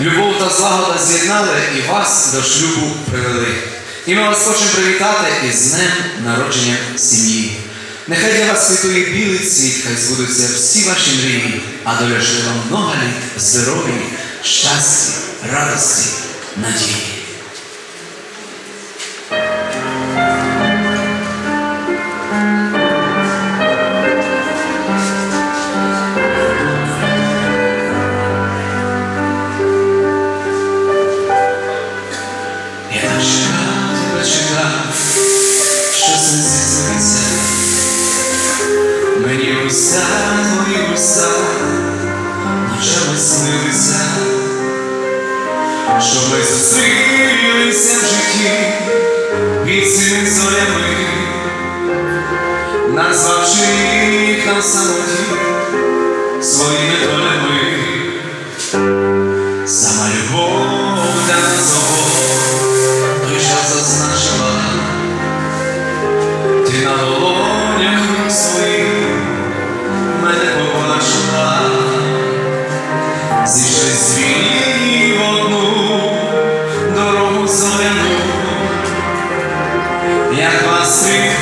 Любов та злагода з'єднали і вас до шлюбу привели. І ми вас хочемо привітати із днем народження сім'ї. Нехай для вас світує білий цвіт, хай збудуться всі ваші мрії, а доля вам много літ здоров'я, щастя, радості, надії. Уста, твої уста, ночами снилися, що ми зустрілися в житті під цими зорями, назвавши їх на самоті своїми долями. Як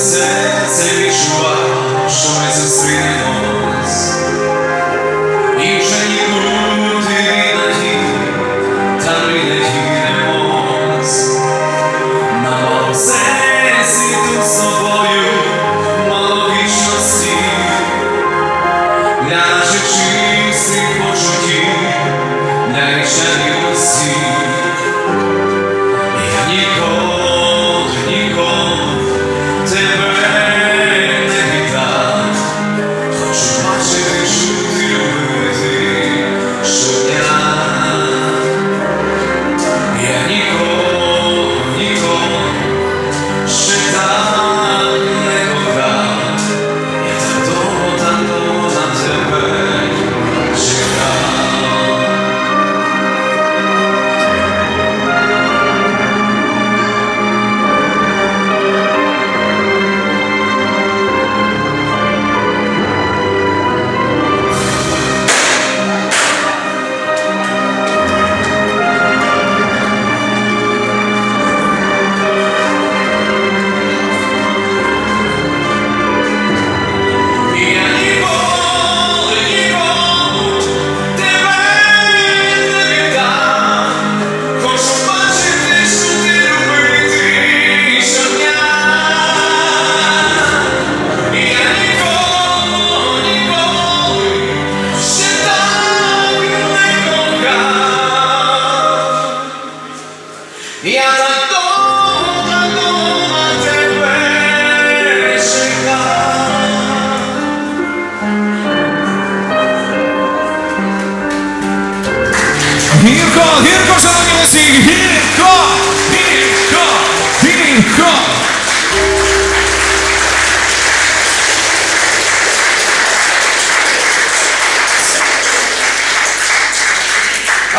said.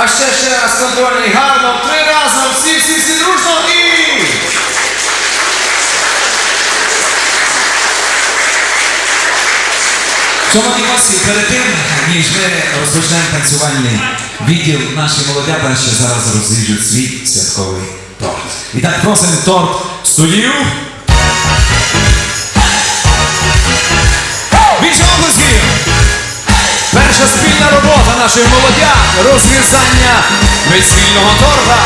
А ще ще раз контрольний гарно, три рази, всі, всі, всі дружно і. Шановні гості, перед тим, ніж ми розпочнемо танцювальний відділ, наші молодята ще зараз розріжуть свій святковий торт. І так просимо торт в робота молодя розв'язання весільного торта.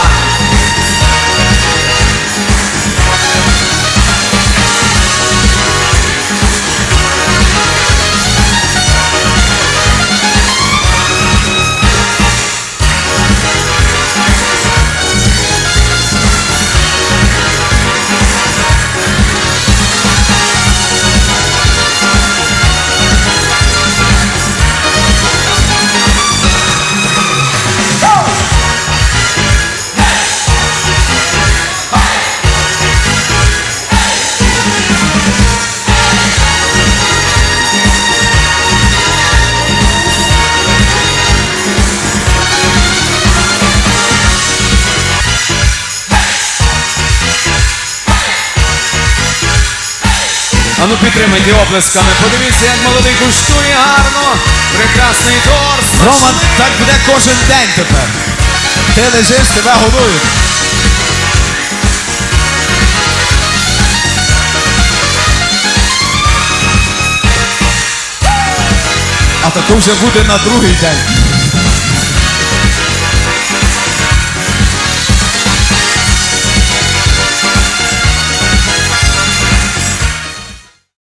Роману підтримайте оплесками. Подивіться, як молодий куштує гарно. Прекрасний торт. Роман, так буде кожен день тепер. Ти лежиш, тебе годують. А таку вже буде на другий день.